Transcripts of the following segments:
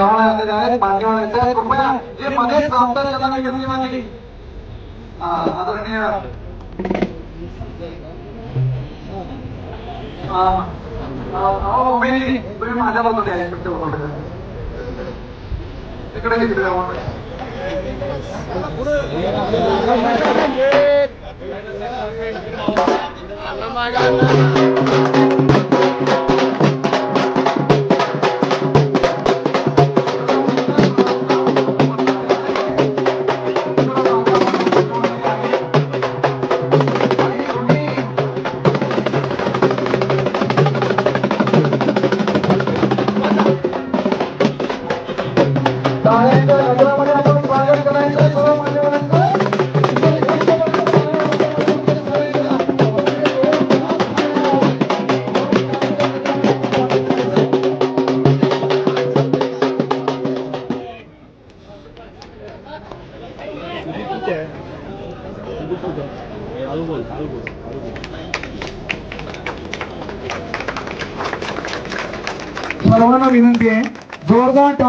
जे आम्हाला आलेले आहेत मान्यवर आहेत कृपया जे मध्ये थांबतात त्यांना घेतली मागणी आदरणीय आ, आ, अहो, उमेदजी, तुम्ही माझ्या बाजूने आहे इकडे इकडे जाऊन.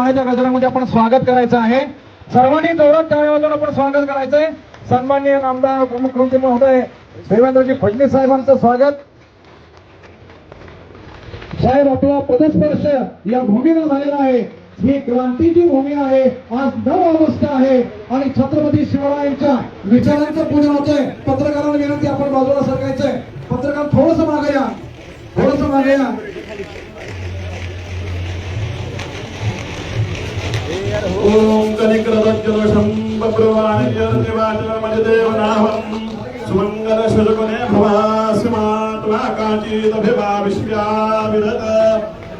जोरदार गजरामध्ये आपण स्वागत करायचं आहे. सर्वांनी जोरात टाळ्या वाजवून आपण स्वागत करायचंय. सन्माननीय नामदार उपमुख्यमंत्री महोदय देवेंद्रजी फडणवीस साहेबांचं स्वागत. साहेब आपला पदस्पर्श या भूमीनं झालेला आहे. ही क्रांतीची भूमी आहे. आज नऊ ऑगस्ट आहे आणि छत्रपती शिवरायांच्या विचारांचं पूजन होतंय. पत्रकारांना विनंती आपण बाजूला सरकायचंय. पत्रकार थोडस मागे या. थोडस मागे या. ఓం కనికరదోషం బబ్రువాణివాచమజదేవనామం సుమంగళ శుజగునే భవాసిమాత్మా కాచీదభిభావిష్యావిరత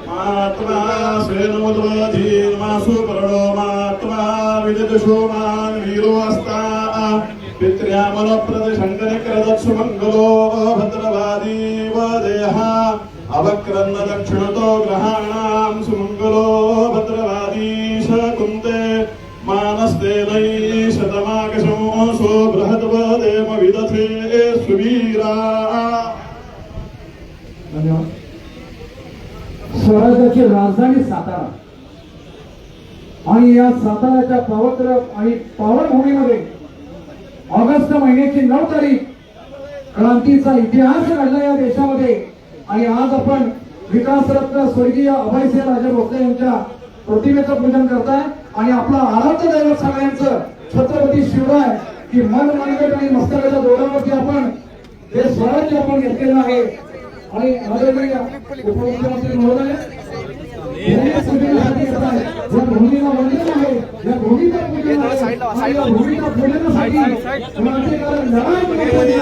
మాత్మా స్వేనోదీర్మాసు పరణో మాత్మా విదదుషో మాన్ వీరోస్తా పిత్ర్యామలప్రతిశంకరకరదక్షుమంగళో భద్రవాదీవ దేహ అవక్రన్న దక్షిణతో గ్రహాణాం సుమంగళో భద్రవా शतमाकशो सो बृहद्वदेम विदथे सुवीरा। धन्यवाद. स्वराज्याची राजधानी सातारा. आणि या साताराच्या पवित्र आणि पावनभूमीमध्ये ऑगस्ट महिन्याची नऊ तारीख क्रांतीचा इतिहास घडला या देशामध्ये. आणि आज आपण विकासरत्न स्वर्गीय अभयसिंह राजे भोसले यांच्या प्रतिमेचं पूजन करताय. आणि आपलं आराध्य दैवत सगळ्यांचं छत्रपती शिवराय की मन मनगट आणि मस्तकाच्या दोऱ्यावरती आपण हे स्वराज्य आपण घेतलेलं आहे आणि आदरणीय उपमुख्यमंत्री महोदय या आहे या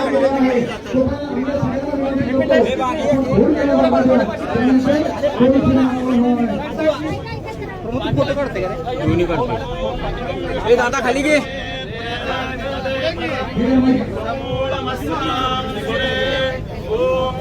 लढाई आहे. आहे. ओम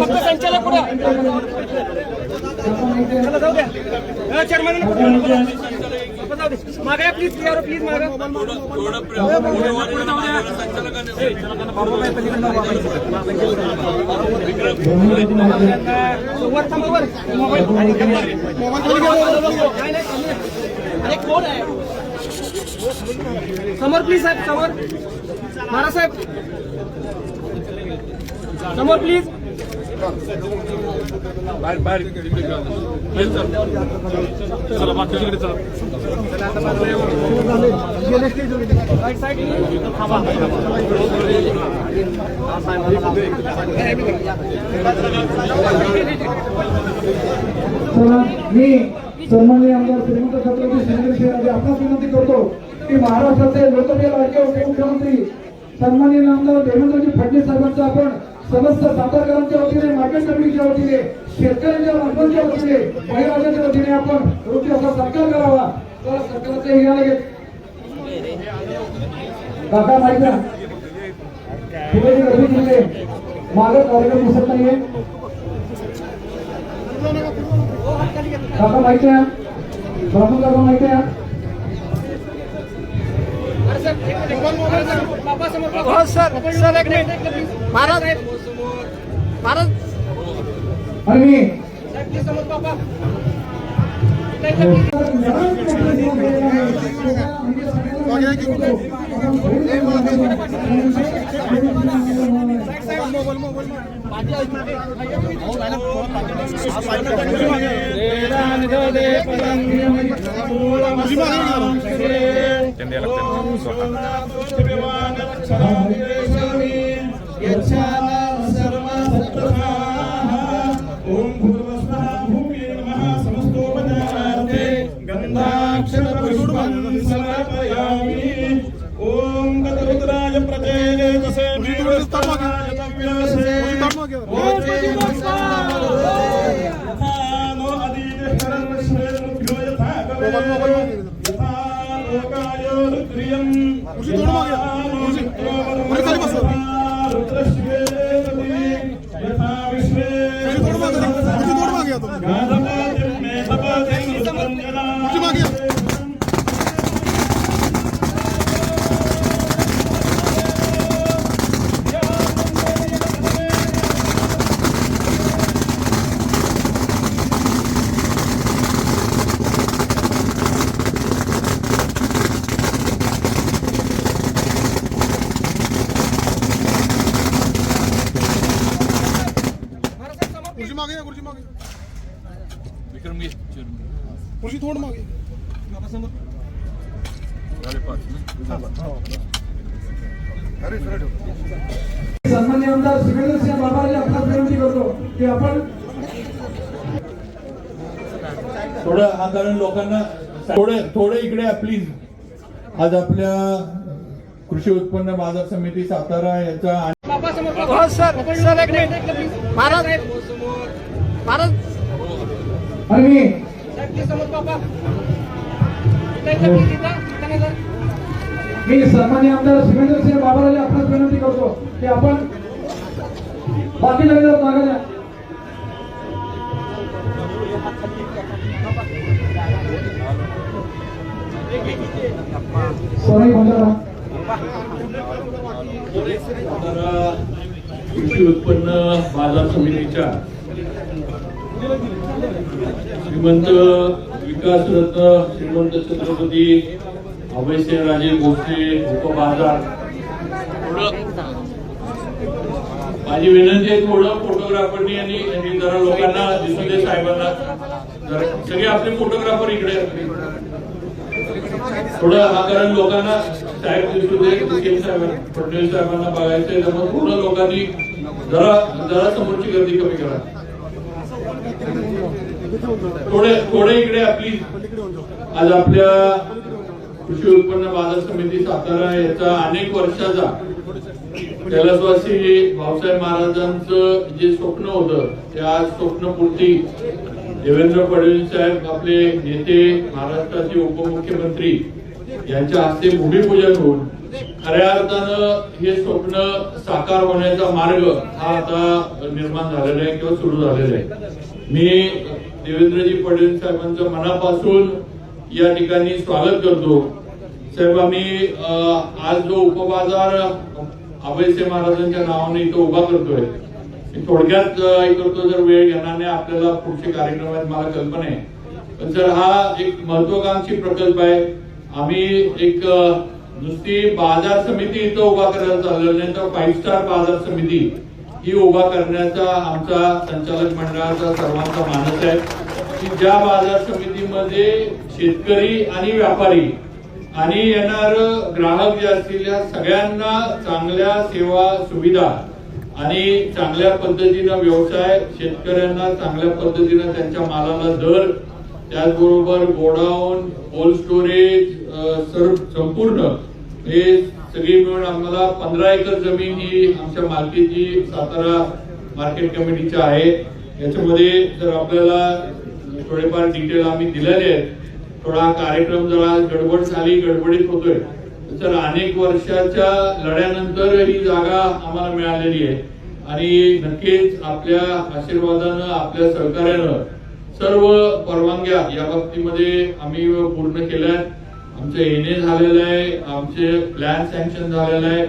फक्त संचालक पुढं. जाऊ द्या. प्लीज प्लीज वर थांबा वर मोबाईल अरे कोण आहे? समोर प्लीज साहेब समोर. महाराज साहेब. समोर प्लीज राईट साईड चला मी सन्माननीय आमदार श्रीमंत छत्रपती शिंदे साहेब आपणास विनंती करतो की महाराष्ट्राचे लोकप्रिय लाडके उपमुख्यमंत्री सन्माननीय आमदार देवेंद्रजी फडणवीस साहेबांचा आपण समस्त सातारकरांच्या वतीने मार्केट कमिटीच्या वतीने शेतकऱ्यांच्या मार्फतच्या वतीने महिलांच्या वतीने आपण योग्य असा सरकार करावा. तर सरकारचे हे लागेल काका माहिती आहे? पुढे गर्दी केली मागं कार्यक्रम दिसत नाहीये. काका माहिती आहे? प्रमुख काका माहिती आहे? बाबा समोर सर. सर एक मिनिट. महाराज महाराज आणि थोडे इकडे प्लीज आज आपल्या कृषी उत्पन्न बाजार समिती सातारा याचा हो सर. सर एक मिनिट. महाराज महाराज आणि मी सन्मान्य आमदार शिवेंद्र सिंह बाबाजी आपणास विनंती करतो की आपण बाकी जागेवर कृषी उत्पन्न बाजार समितीच्या श्रीमंत विकास रत्न श्रीमंत छत्रपती अभयसिंहराजे भोसले उपबाजार माझी विनंती आहे थोडं फोटोग्राफरनी आणि जरा लोकांना दिसू दे साहेबांना. जरा सगळे आपले फोटोग्राफर इकडे थोडं हा कारण लोकांना साहेब दिसू दे फडणवीस साहेबांना बघायचंय त्यामुळे पूर्ण लोकांनी जरा जरा समोरची गर्दी कमी करा. थोडे थोडे इकडे आपली आज आपल्या कृषी उत्पन्न बाजार समिती सातारा याचा अनेक वर्षाचा कैलासवासी भाऊसाहेब महाराजांचं जे स्वप्न होतं ते आज स्वप्नपूर्ती देवेंद्र फडणवीस साहेब आपले नेते महाराष्ट्राचे उपमुख्यमंत्री यांच्या हस्ते भूमिपूजन होऊन खऱ्या अर्थानं हे स्वप्न साकार होण्याचा मार्ग हा आता निर्माण झालेला आहे किंवा सुरू झालेला आहे. मी देवेंद्रजी फडणवीस साहेबांचं मनापासून या ठिकाणी स्वागत करतो. साहेब आम्ही आज जो उपबाजार अभयसे महाराजांच्या नावाने इथं उभा करतोय थोडक्यात हे करतो जर वेळ घेणार नाही आपल्याला पुढचे कार्यक्रम आहेत मला कल्पना आहे. पण सर हा एक महत्वाकांक्षी प्रकल्प आहे. आम्ही एक नुसती बाजार समिती इथं उभा करायला चाललेलं नाही तर फाईव्ह स्टार बाजार समिती ही उभा करण्याचा आमचा संचालक मंडळाचा सर्वांचा मानस आहे की ज्या बाजार समितीमध्ये शेतकरी आणि व्यापारी आणि येणार ग्राहक जे असतील या सगळ्यांना चांगल्या सेवा सुविधा आणि चांगल्या पद्धतीनं व्यवसाय शेतकऱ्यांना चांगल्या पद्धतीनं त्यांच्या मालाला दर त्याचबरोबर गोडाऊन कोल्ड स्टोरेज सर्व संपूर्ण हे सगळी मिळून आम्हाला पंधरा एकर जमीन ही आमच्या मालकीची सातारा मार्केट कमिटीची आहे. याच्यामध्ये जर आपल्याला थोडेफार डिटेल आम्ही दिलेले आहेत थोडा कार्यक्रम जरा गडबड झाली गडबडीत होतोय. तर अनेक वर्षाच्या लढ्यानंतर ही जागा आम्हाला मिळालेली आहे. आणि नक्कीच आपल्या आशीर्वादानं आपल्या सहकार्यानं सर्व परवानग्या या बाबतीमध्ये आम्ही पूर्ण केल्या आमचं ए झालेलं आहे आमचे प्लॅन सँक्शन झालेलं आहे.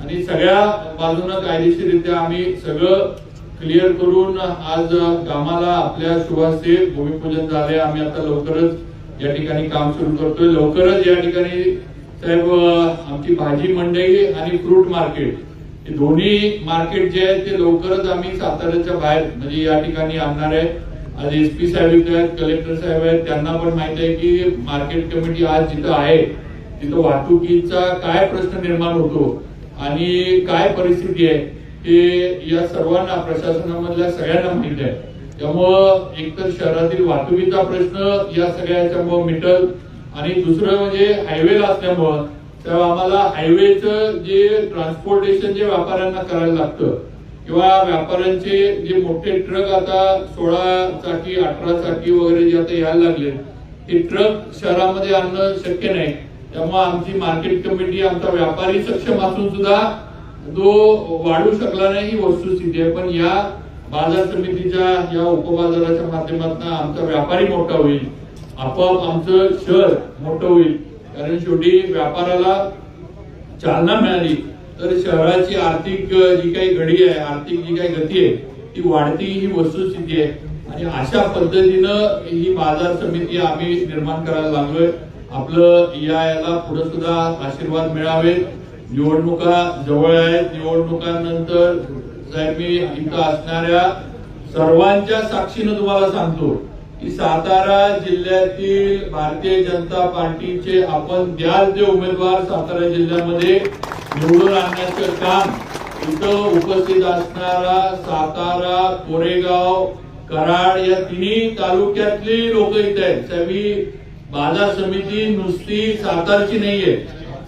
आणि सगळ्या बाजूनं कायदेशीररित्या आम्ही सगळं क्लिअर करून आज कामाला आपल्या शुभास्ते भूमिपूजन झाले आम्ही आता लवकरच या ठिकाणी काम सुरू करतोय. लवकरच या ठिकाणी साहेब आमची भाजी मंडई आणि फ्रूट मार्केट हे दोन्ही मार्केट जे आहे ते लवकरच आम्ही साताऱ्याच्या बाहेर म्हणजे या ठिकाणी आणणार आहे. आज एसपी साहेब इथे आहेत कलेक्टर साहेब आहेत त्यांना पण माहीत आहे की मार्केट कमिटी आज जिथं आहे तिथं वाहतुकीचा काय प्रश्न निर्माण होतो आणि काय परिस्थिती आहे ते या सर्वांना प्रशासनामधल्या सगळ्यांना माहीत आहे. त्यामुळं एकतर शहरातील वाहतुकीचा प्रश्न या सगळ्याच्यामुळं मिटल आणि दुसरं म्हणजे हायवेला असल्यामुळं तेव्हा आम्हाला हायवेचं जे ट्रान्सपोर्टेशन जे व्यापाऱ्यांना करायला लागतं किंवा व्यापाऱ्यांचे जे मोठे ट्रक आता सोळा चाकी अठरा चाकी वगैरे जे आता यायला लागले ते ट्रक शहरामध्ये आणणं शक्य नाही. त्यामुळे आमची मार्केट कमिटी आमचा व्यापारी सक्षम असून सुद्धा जो वाढू शकला नाही ही वस्तुस्थिती आहे. पण या बाजार समितीच्या या उपबाजाराच्या माध्यमातून आमचा व्यापारी मोठा होईल. आपोआप आमचं शहर मोठं होईल. कारण शेवटी व्यापाराला चालना मिळाली तर शहराची आर्थिक जी काही घडी आहे आर्थिक जी काही गती आहे ती वाढती ही वस्तुस्थिती आहे. आणि अशा पद्धतीनं ही बाजार समिती आम्ही निर्माण करायला लागलोय. आपलं याला पुढे सुद्धा आशीर्वाद मिळावे. निवडणुका जवळ आहेत. निवडणुकांनंतर साहेब मी इथं असणाऱ्या सर्वांच्या साक्षीनं तुम्हाला सांगतो की सातारा जिल्ह्यातील भारतीय जनता पार्टीचे आपण द्याल जे उमेदवार सातारा जिल्ह्यामध्ये निवडून आणण्याचं काम इथं उपस्थित असणारा सातारा कोरेगाव कराड या तिन्ही तालुक्यातली लोक इथे आहेत. साहेब बाजार समिती नुसती सातारची नाहीये.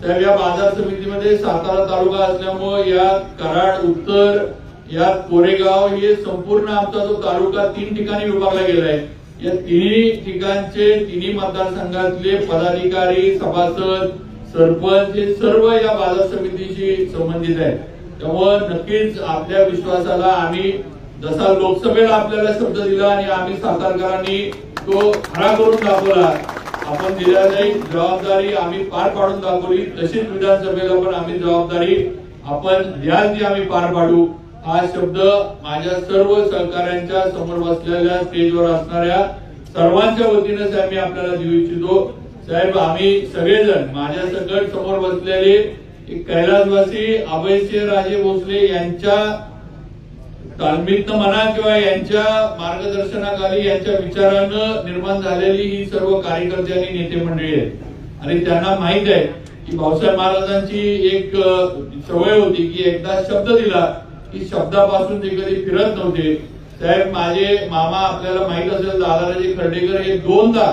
साहेब या बाजार समितीमध्ये सातारा तालुका असल्यामुळे यात कराड उत्तर यात कोरेगाव हे संपूर्ण आमचा जो तालुका तीन ठिकाणी विभागला गेलाय. या तिन्ही ठिकाणचे तिन्ही मतदारसंघातले पदाधिकारी सभासद सरपंच हे सर्व या बाजार समितीशी संबंधित आहेत. त्यामुळं नक्कीच आपल्या विश्वासाला आम्ही जसा लोकसभेला आपल्याला शब्द दिला आणि आम्ही सातारकरांनी तो खरा करून दाखवला आपण दिलेली जबाबदारी आम्ही पार पाडून दाखवली. तशीच विधानसभेला पण आम्ही जबाबदारी आपण द्याल ती आम्ही पार पाडू. हा शब्द माझ्या सर्व सहकाऱ्यांच्या समोर बसलेल्या स्टेजवर असणाऱ्या सर्वांच्या वतीनं साहेब मी आपल्याला देऊ इच्छितो. साहेब आम्ही सगळेजण माझ्या सकट समोर बसलेले कैलासवासी अभयसिंह राजे भोसले यांच्या तालमीतनं म्हणा किंवा यांच्या मार्गदर्शनाखाली यांच्या विचारानं निर्माण झालेली ही सर्व कार्यकर्ते आणि नेते मंडळी आहेत. आणि त्यांना माहीत आहे की भाऊसाहेब महाराजांची एक सवय होती की एकदा शब्द दिला की शब्दापासून ते कधी फिरत नव्हते साहेब माझे मामा आपल्याला माहीत असेल दादाराजे खर्डेकर हे दोनदा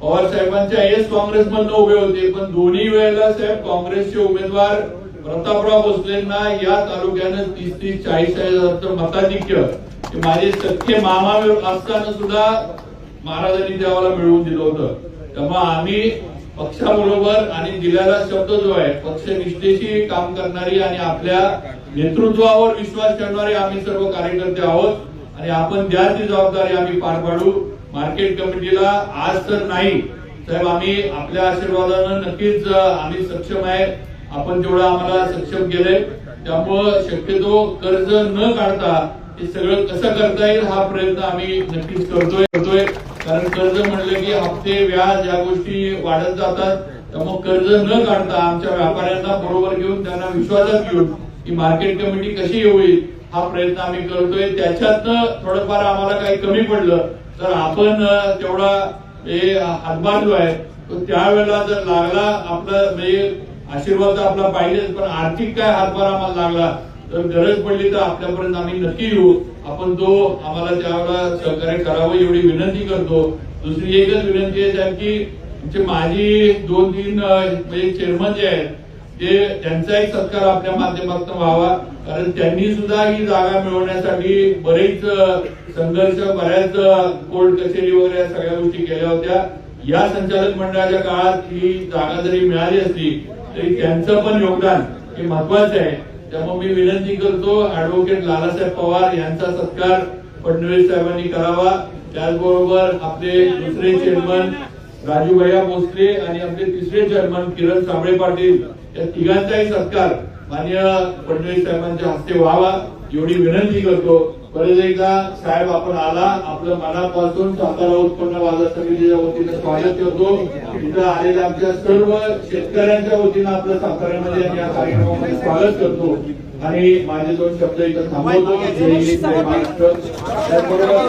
पवारसाहेबांच्या एस काँग्रेस मधनं उभे होते पण दोन्ही वेळेला साहेब काँग्रेसचे उमेदवार प्रतापराव भोसलेंना या तालुक्यानं तीस तीस चाळीस चाळीस हजारचं मताधिक्य माझे सख्खे मामा असताना सुद्धा महाराजांनी त्यावेळेला मिळवून दिलं होतं. त्यामुळे आम्ही पक्षाबरोबर आणि दिलेला शब्द जो आहे पक्षनिष्ठेशी काम करणारी आणि आपल्या नेतृत्वावर विश्वास ठेवणारे आम्ही सर्व कार्यकर्ते आहोत आणि आपण द्या ती जबाबदारी आम्ही पार पाडू मार्केट कमिटीला आज तर नाही. साहेब आम्ही आपल्या आशीर्वादानं नक्कीच आम्ही सक्षम आहे. आपण तेवढं आम्हाला सक्षम केलंय त्यामुळं शक्यतो कर्ज न काढता हे सगळं कसं करता येईल हा प्रयत्न आम्ही नक्कीच करतोय करतोय. कारण कर्ज म्हणलं की हप्ते व्याज या गोष्टी वाढत जातात. त्यामुळे कर्ज न काढता आमच्या व्यापाऱ्यांना बरोबर घेऊन त्यांना विश्वासात घेऊन ही मार्केट कमिटी कशी होईल हा प्रयत्न आम्ही करतोय. त्याच्यात थोडंफार आम्हाला काही कमी पडलं. तर आपण तेवढा हे हातभार जो आहे तो त्यावेळेला जर लागला आपला म्हणजे आशीर्वाद तर आपला पाहिजेच पण आर्थिक काय हातभार आम्हाला लागला तर गरज पडली तर आपल्यापर्यंत आम्ही नक्की येऊ. आपण तो आम्हाला त्यावेळेला सहकार्य करावं एवढी विनंती करतो. दुसरी एकच विनंती आहे त्या की माझी दोन तीन म्हणजे चेअरमन जे आहेत ते त्यांचाही सत्कार आपल्या माध्यमातून व्हावा. कारण त्यांनी सुद्धा ही जागा मिळवण्यासाठी बरेच संघर्ष बऱ्याच कोर्ट कचेरी वगैरे सगळ्या गोष्टी केल्या होत्या. या संचालक मंडळाच्या काळात ही जागा जरी मिळाली असली तरी त्यांचं पण योगदान हे महत्वाचं आहे. त्यामुळे मी विनंती करतो अॅडव्होकेट लालासाहेब पवार यांचा सत्कार फडणवीस साहेबांनी करावा. त्याचबरोबर आपले दुसरे चेअरमन राजू भैया भोसले आणि आपले तिसरे चेअरमन किरण साबळे पाटील या तिघांचाही सत्कार मान्य फडणवीस साहेबांच्या हस्ते व्हावा एवढी विनंती करतो. परत एकदा साहेब आपण आला आपलं मनापासून सातारा उत्पन्न बाजार समितीच्या वतीनं स्वागत करतो. तिथं आलेल्या आमच्या सर्व शेतकऱ्यांच्या वतीनं आपलं साताऱ्यामध्ये आम्ही या कार्यक्रमामध्ये स्वागत करतो. आणि माझे दोन शब्द इथं थांबवतो. महाराष्ट्र. त्याचबरोबर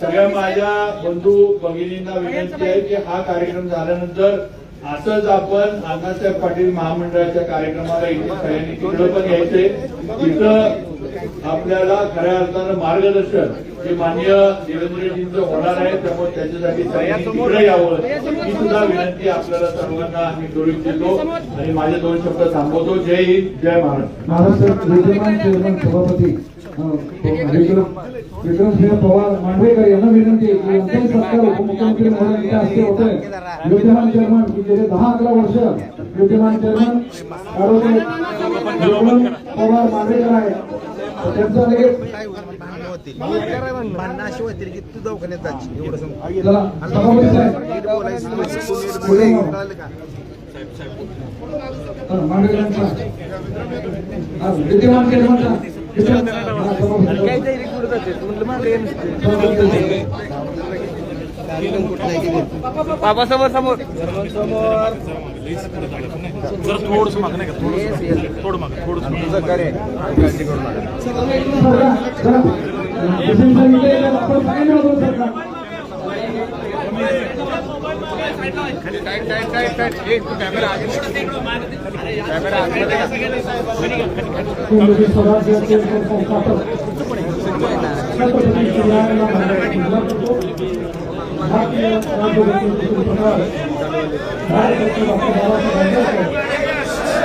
सगळ्या माझ्या बंधू भगिनींना विनंती आहे की हा कार्यक्रम झाल्यानंतर असंच आपण अण्णासाहेब पाटील महामंडळाच्या कार्यक्रमाला इथे सगळ्यांनी तिकडं पण यायचंय तिथं आपल्याला खऱ्या अर्थानं मार्गदर्शन जे मान्य देवेंद्रजींचं होणार आहे. त्यामुळे त्याच्यासाठी सगळ्यांनी तिकडे यावं. ही सुद्धा विनंती आपल्याला सर्वांना आम्ही करू इच्छितो. आणि माझे दोन शब्द थांबवतो. जय हिंद जय महाराष्ट्र महाराष्ट्र सभापती विक्रमसिंह पवार मांडवेकर यांना विनंती आहे की यांचाही सत्कार उपमुख्यमंत्री महोदयांच्या हस्ते होतोय विद्यमान चेअरमन की गेले दहा अकरा वर्ष विद्यमान चेअरमन पवार मांडवेकर आहे त्यांचा लगेच सभापती साहेब. मांडवेकरांचा. विद्यमान चेअरमनचा बाबा समोर समोर समोर जर थोडस माग नाही का थोडं थोडं माग थोडं तुझं करे काळजी करू नका जरा,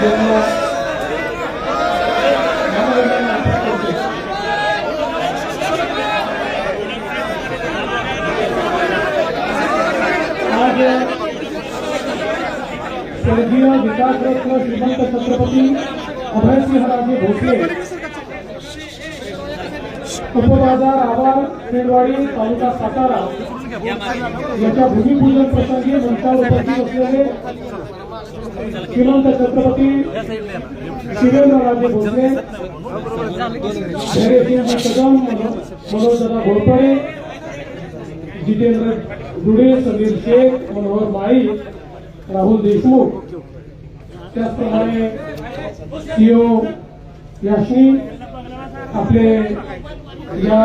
जरा. स्वर्गीय विकासरत्न श्रीमंत छत्रपती अभयसिंहराजे भोसले. उपबाजार आवार खेडवाडी तालुका सातारा. याच्या भूमिपूजन प्रसंगी मंचावर उपस्थित असलेले श्रीमंत छत्रपती शिवेंद्रराजे भोसले धैर्यसिंह कदम मनोजदादा घोरपडे, जितेंद्र दुडे समीर शेख, मनोहर माळी, राहुल देशमुख. त्याचप्रमाणे सीओ याशनी आपले या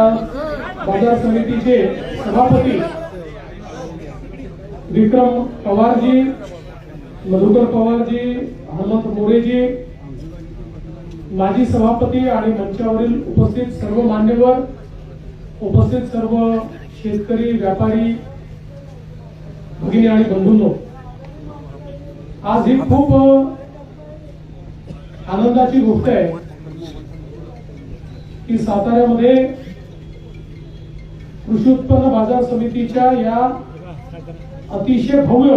बाजार समितीचे सभापती विक्रम पवारजी मधुकर पवारजी हनुमंत मोरेजी माजी सभापती आणि मंचावरील उपस्थित सर्व मान्यवर उपस्थित सर्व शेतकरी व्यापारी भगिनी आणि बंधूंनो आज ही खूप आनंदाची गोष्ट आहे की साताऱ्यामध्ये कृषी उत्पन्न बाजार समितीच्या या अतिशय भव्य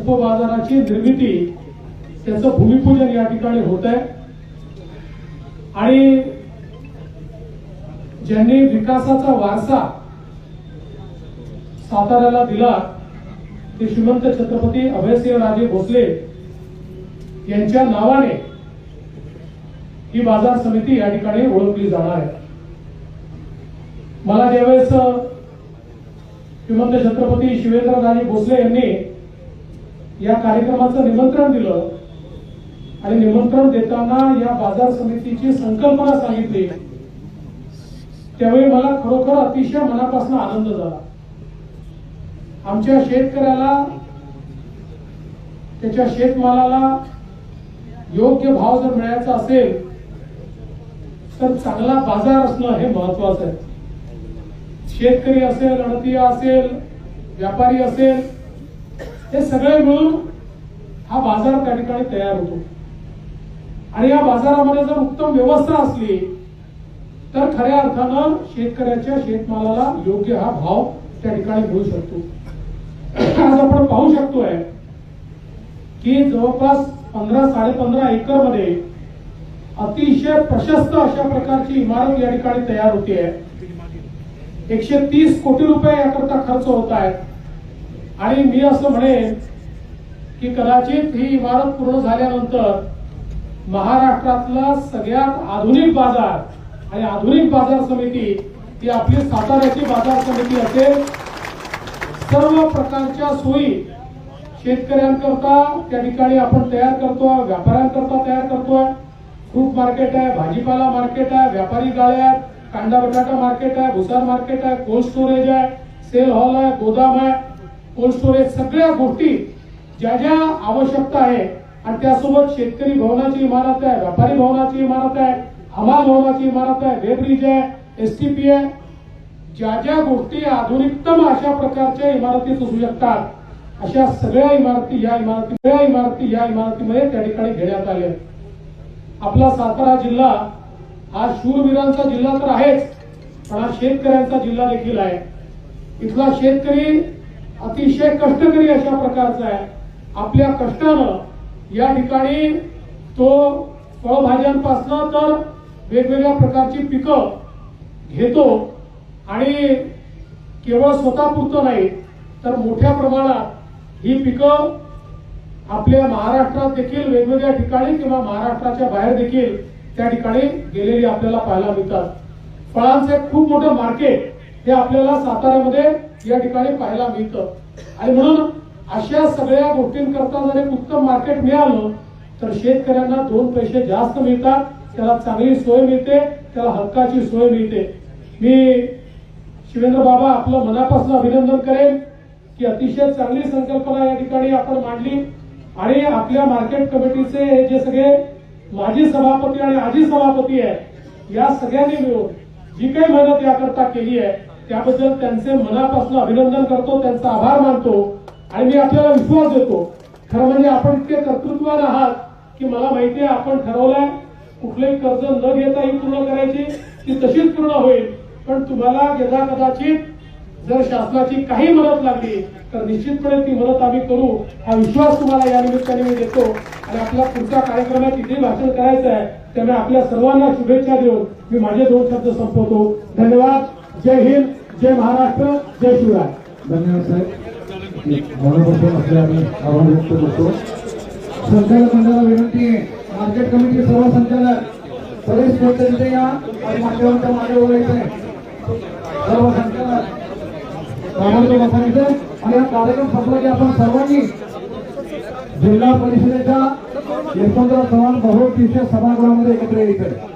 उपबाजाराची निर्मिती त्याचं भूमिपूजन या ठिकाणी होत आहे. आणि ज्यांनी विकासाचा वारसा साताऱ्याला दिला ते श्रीमंत छत्रपती अभयसिंह राजे भोसले यांच्या नावाने ही बाजार समिती या ठिकाणी ओळखली जाणार आहे. मला ज्यावेळेस श्रीमंत छत्रपती शिवेंद्रराजे भोसले यांनी या कार्यक्रमाचं निमंत्रण दिलं आणि निमंत्रण देताना या बाजार समितीची संकल्पना सांगितली. त्यावेळी मला खरोखर अतिशय मनापासून आनंद झाला. आमच्या शेतकऱ्याला त्याच्या शेतमालाला योग्य भाव जर मिळायचा असेल तर चांगला बाजार असणं हे महत्वाचं आहे. शेतकरी असेल अडतिया असेल व्यापारी असेल हे सगळे मिळून हा बाजार त्या ठिकाणी तयार होतो. आणि या बाजारामध्ये जर उत्तम व्यवस्था असली तर खऱ्या अर्थानं शेतकऱ्याच्या शेतमालाला योग्य हा भाव त्या ठिकाणी मिळू शकतो. आज आपण पाहू शकतोय की जवळपास पंधरा साडेपंधरा एकरमध्ये अतिशय प्रशस्त अशा प्रकारची इमारत या ठिकाणी तयार होती आहे. एकशे तीस कोटी रुपये याकरता खर्च होत आहेत. आणि मी असं म्हणेन की कदाचित ही इमारत पूर्ण झाल्यानंतर महाराष्ट्रातला सगळ्यात आधुनिक बाजार आणि आधुनिक बाजार समिती ही आपली साताऱ्याची बाजार समिती असेल सर्व प्रकारच्या सोयी शेतकऱ्यांकरता त्या ठिकाणी आपण तयार करतोय व्यापाऱ्यांकरता तयार करतोय. फ्रूट मार्केट आहे भाजीपाला मार्केट आहे व्यापारी गाळ्या आहेत कांदा बटाटा मार्केट आहे भुसार मार्केट आहे कोल्ड स्टोरेज आहे सेल हॉल आहे गोदाम आहे. कोल्ड स्टोरेज सगळ्या गोष्टी ज्या ज्या आवश्यकता आहे आणि त्यासोबत शेतकरी भवनाची इमारत आहे व्यापारी भवनाची इमारत आहे हमाल भवनाची इमारत आहे वेब्रिज आहे एस टी पी आहे ज्या ज्या गोष्टी आधुनिकतम अशा प्रकारच्या इमारतीत असू शकतात अशा सगळ्या इमारती या इमारती सगळ्या इमारती या इमारतीमध्ये त्या ठिकाणी घेण्यात आल्या आहेत. आपला सातारा जिल्हा हा शूरवीरांचा जिल्हा तर आहेच पण हा शेतकऱ्यांचा जिल्हा देखील आहे इथला शेतकरी अतिशय कष्टकरी अशा प्रकारचा आहे आपल्या कष्टानं या ठिकाणी तो फळभाज्यांपासनं तर वेगवेगळ्या प्रकारची पिकं घेतो आणि केवळ स्वतःपुरतं नाही तर मोठ्या प्रमाणात ही पिकं आपल्या महाराष्ट्रात देखील वेगवेगळ्या ठिकाणी किंवा महाराष्ट्राच्या बाहेर देखील त्या ठिकाणी गेलेली आपल्याला पाहायला मिळतात. फळांचं एक खूप मोठं मार्केट हे आपल्याला साताऱ्यामध्ये या ठिकाणी पाहायला मिळतं. आणि म्हणून अशा सगळ्या गोष्टींकरता जर एक उत्तम मार्केट मिळालं तर शेतकऱ्यांना दोन पैसे जास्त मिळतात त्याला चांगली सोय मिळते त्याला हक्काची सोय मिळते. मी शिवेंद्र बाबा आपलं मनापासून अभिनंदन करेन की अतिशय चांगली संकल्पना या ठिकाणी आपण मांडली. आणि आपल्या मार्केट कमिटीचे हे जे सगळे माजी सभापती आणि आजी सभापती आहेत या सगळ्यांनी मिळून जी काही मेहनत याकरता केली आहे त्याबद्दल त्यांचे मनापासून अभिनंदन करतो त्यांचा आभार मानतो. आणि मी आपल्याला विश्वास देतो खरं म्हणजे आपण इतके कर्तृत्वान आहात की मला माहिती आहे आपण ठरवलंय कुठलंही कर्ज न घेता ही पूर्ण करायची ती तशीच पूर्ण होईल. पण तुम्हाला यदा कदाचित जर शासनाची काही मदत लागली तर निश्चितपणे ती मदत आम्ही करू. हा विश्वास तुम्हाला या निमित्ताने मी देतो. आणि आपला पुढच्या कार्यक्रमात आहे भाषण करायचं आहे. त्यामुळे आपल्या सर्वांना शुभेच्छा देऊन मी माझे दोन शब्द संपवतो. धन्यवाद. जय हिंद. जय महाराष्ट्र. जय शिवराय. धन्यवाद साहेब. मनापासून आपले आम्ही आभार व्यक्त करतो. संचालक मंडळाला विनंती आहे मार्केट कमिटी सर्व संचालक परेश कोणते तिथे या आणि मागे बोलायचं आहे सर्व संचालक ताबडतोब बसायचं आणि हा कार्यक्रम संपला की आपण सर्वांनी जिल्हा परिषदेच्या यशवंतराव चव्हाण बहुउद्देशीय सभागृहामध्ये एकत्र यायचं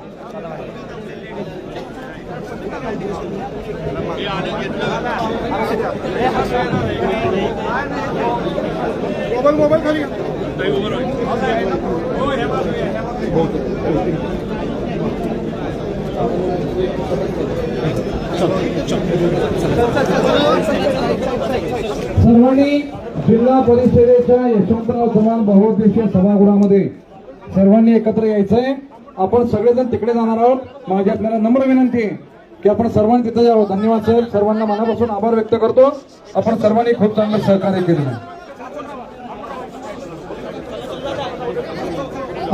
मोबाईल मोबाईल खाली घ्या. सर्वांनी जिल्हा परिषदेच्या यशवंतराव चव्हाण बहुउद्देशीय सभागृहामध्ये सर्वांनी एकत्र यायचंय. आपण सगळेजण तिकडे जाणार आहोत. माझी आपल्याला नम्र विनंती आहे की आपण सर्वांनी तिथे जावं. धन्यवाद साहेब सर्वांना मनापासून आभार व्यक्त करतो. आपण सर्वांनी खूप चांगलं सहकार्य केलं.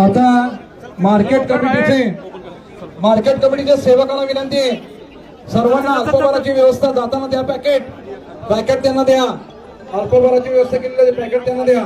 आता मार्केट कमिटीचे मार्केट कमिटीच्या सेवकांना विनंती आहे. सर्वांना अल्पभाराची व्यवस्था जाताना द्या पॅकेट. पॅकेट त्यांना द्या. अल्पभाराची व्यवस्था केलेली पॅकेट त्यांना द्या.